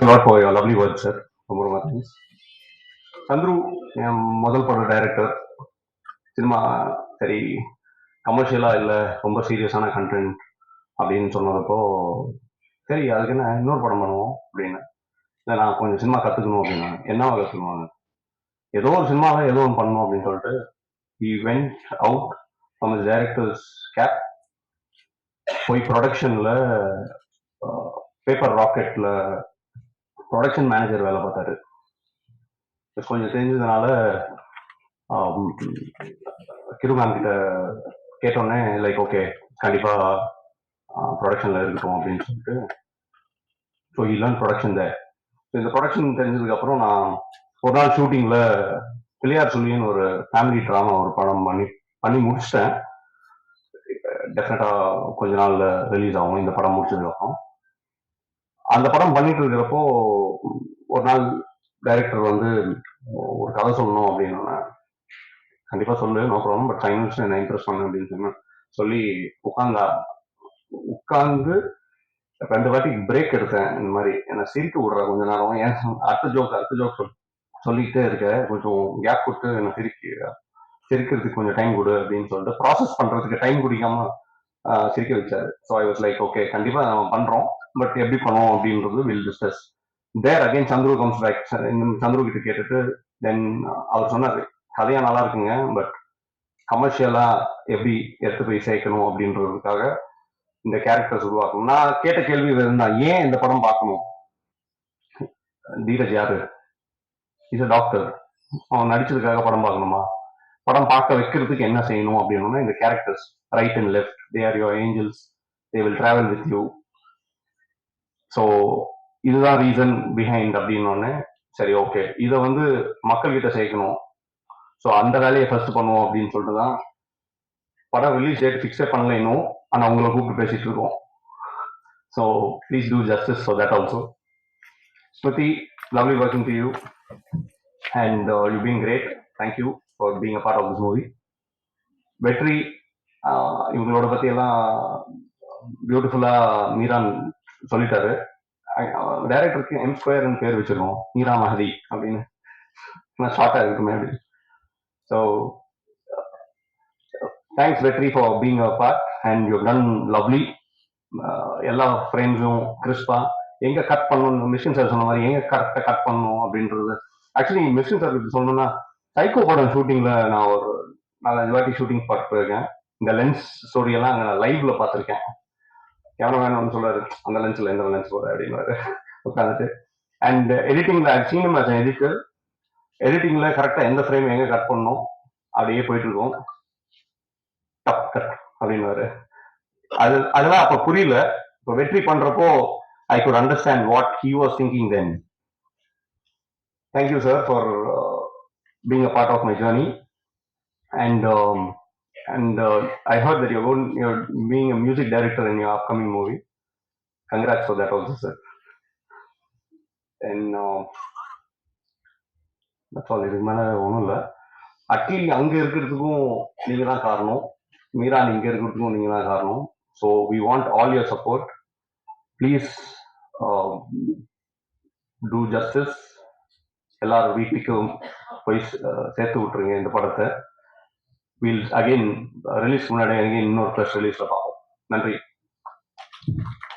Lot for your lovely word sir ரொம்ப ரொம்ப thanks Chandru என் முதல் பட டைரக்டர் சினிமா சரி கமர்ஷியலாக இல்லை ரொம்ப சீரியஸான கண்டென்ட் அப்படின்னு சொன்னதப்போ சரி அதுக்கு என்ன இன்னொரு படம் பண்ணுவோம் அப்படின்னு. இல்லை நான் கொஞ்சம் சினிமா கற்றுக்கணும் அப்படின்னா என்ன கற்றுக்கணும் ஏதோ ஒரு சினிமாவில் ஏதோ ஒன்று பண்ணணும் அப்படின்னு சொல்லிட்டு he went out from his director's cap போய் ப்ரொடக்ஷனில் பேப்பர் ராக்கெட்டில் ப்ரொடக்ஷன் மேனேஜர் வேலை பார்த்தாரு. கொஞ்சம் தெரிஞ்சதுனால ஆம், கிரு மேம் கிட்ட கேட்டோன்னே லைக் ஓகே கண்டிப்பாக ப்ரொடக்ஷனில் இருக்கட்டும் அப்படின்னு சொல்லிட்டு ஸோ இல்லான் ப்ரொடக்ஷன் த இந்த ப்ரொடக்ஷன் தெரிஞ்சதுக்கப்புறம் நான் ஒரு நாள் ஷூட்டிங்கில் பிள்ளையார் சொல்லின்னு ஒரு ஃபேமிலி ட்ராமா ஒரு படம் பண்ணி பண்ணி முடிச்சிட்டேன். டெஃபினட்டாக கொஞ்ச நாள்ல ரிலீஸ் ஆகும். இந்த படம் முடிச்சதுக்கப்புறம் அந்த படம் பண்ணிட்டு இருக்கிறப்போ ஒரு நாள் டைரக்டர் வந்து ஒரு கதை சொல்லணும் அப்படின்னு கண்டிப்பா சொல்லு no problem but five minutes என்ன இன்ட்ரெஸ்ட் பண்ணு அப்படின்னு சொன்னேன் சொல்லி உட்காந்தா உட்காந்து ரெண்டு வாட்டி பிரேக் எடுத்தேன் இந்த மாதிரி. என்ன சிரிக்க விடுற கொஞ்ச நேரம். ஏன் அடுத்த ஜோக் அடுத்த ஜோக் சொல் சொல்லிக்கிட்டே இருக்க. கொஞ்சம் கேப் கொடுத்து என்ன சிரிக்க சிரிக்கிறதுக்கு கொஞ்சம் டைம் கொடு அப்படின்னு சொல்லிட்டு ப்ராசஸ் பண்றதுக்கு டைம் குடிக்காம சிரிக்க வச்சாரு. So I was like okay கண்டிப்பா நம்ம பண்றோம். பட் எப்படி பண்ணுவோம் அப்படின்றது will discuss there again Chandru comes back Chandru கிட்ட கேட்டுட்டு தென் அவர் சொன்னார் கதையா நல்லா இருக்குங்க பட் கமர்ஷியலா எப்படி எடுத்து போய் சேர்க்கணும் அப்படின்றதுக்காக இந்த கேரக்டர்ஸ் உருவாக்கணும். நான் கேட்ட கேள்வி இருந்தா ஏன் இந்த படம் பார்க்கணும்? தீரஜ் யாரு? இஸ் அ டாக்டர் அவன் நடிச்சதுக்காக படம் பார்க்கணுமா? படம் பார்க்க வைக்கிறதுக்கு என்ன செய்யணும் அப்படின்னா இந்த characters right and left They are your angels they will travel with you so இதுதான் ரீசன் பிஹைண்ட் அப்படின்னு சரி ஓகே இதை வந்து மக்கள்கிட்ட சேர்க்கணும். ஸோ அந்த வேலையை ஃபர்ஸ்ட் பண்ணுவோம் அப்படின்னு சொல்லிட்டு தான் படம் ரிலீஸ் டேட் ஃபிக்ஸே பண்ணல இன்னும் ஆனால் அவங்கள கூப்பிட்டு பேசிட்டு இருக்கோம். So please do justice so that also Smriti lovely working to you and you being great thank you for being a part of this movie Vetri இவங்களோட பத்தி எல்லாம் பியூட்டிஃபுல்லா மீரான் சொல்லிட்டாரு. டைரக்டருக்கு எம் ஸ்கொயர்னு பேர் வச்சிருக்கோம் மீரா மஹதி அப்படின்னு. நான் ஷார்ட்டா இருக்குமே அப்படி so thanks Vetri for being a part and you done lovely எல்லா ஃப்ரேம்ஸும் கிறிஸ்பா எங்க கட் பண்ணணும் மிஷின் சார் சொன்ன மாதிரி எங்க கரெக்டா கட் பண்ணணும் அப்படின்றது. ஆக்சுவலி மிஷின் சார் சொல்லணும்னா சைக்கோ படம் ஷூட்டிங்ல நான் ஒரு நாலஞ்சு வாட்டி ஷூட்டிங் பார்த்து போயிருக்கேன். இந்த லென்ஸ் ஸ்டோரி எல்லாம் நான் லைவ்ல பார்த்துருக்கேன். எவ்வளோ வேணும்னு சொல்றாரு அந்த லென்ஸ்ல எந்த லென்ஸ் போற அப்படின்னு உட்காந்துட்டு அண்ட் எடிட்டிங்ல சீனம் எடிட்டர் எடிட்டிங்ல கரெக்டா எந்த ஃப்ரேம் எங்க கட் பண்ணணும் அப்படியே போயிட்டு இருக்கோம் டப் கட் அப்படின்னு அது அதெல்லாம் அப்ப புரியல. இப்போ வெற்றி பண்றப்போ I could understand what he was thinking then thank you sir for being a part of my journey and and uh, I heard that you're going, you're being a music director in your upcoming movie. Congrats for that also, sir. And uh, that's all. இதுக்கு மேலே ஒன்றும் இல்லை அட்லி அங்கே இருக்கிறதுக்கும் நீங்கள் தான் காரணம் மீரா இங்கே இருக்கிறதுக்கும் நீங்கள் தான் காரணம் so we want all your support please do justice எல்லாரும் வீட்டுக்கும் போய் சேர்த்து விட்டுருங்க இந்த படத்தை வில் அகைன் ரிலீஸ் முன்னாடி again இன்னொரு ப்ளஸ் ரிலீஸில் பார்ப்போம். நன்றி.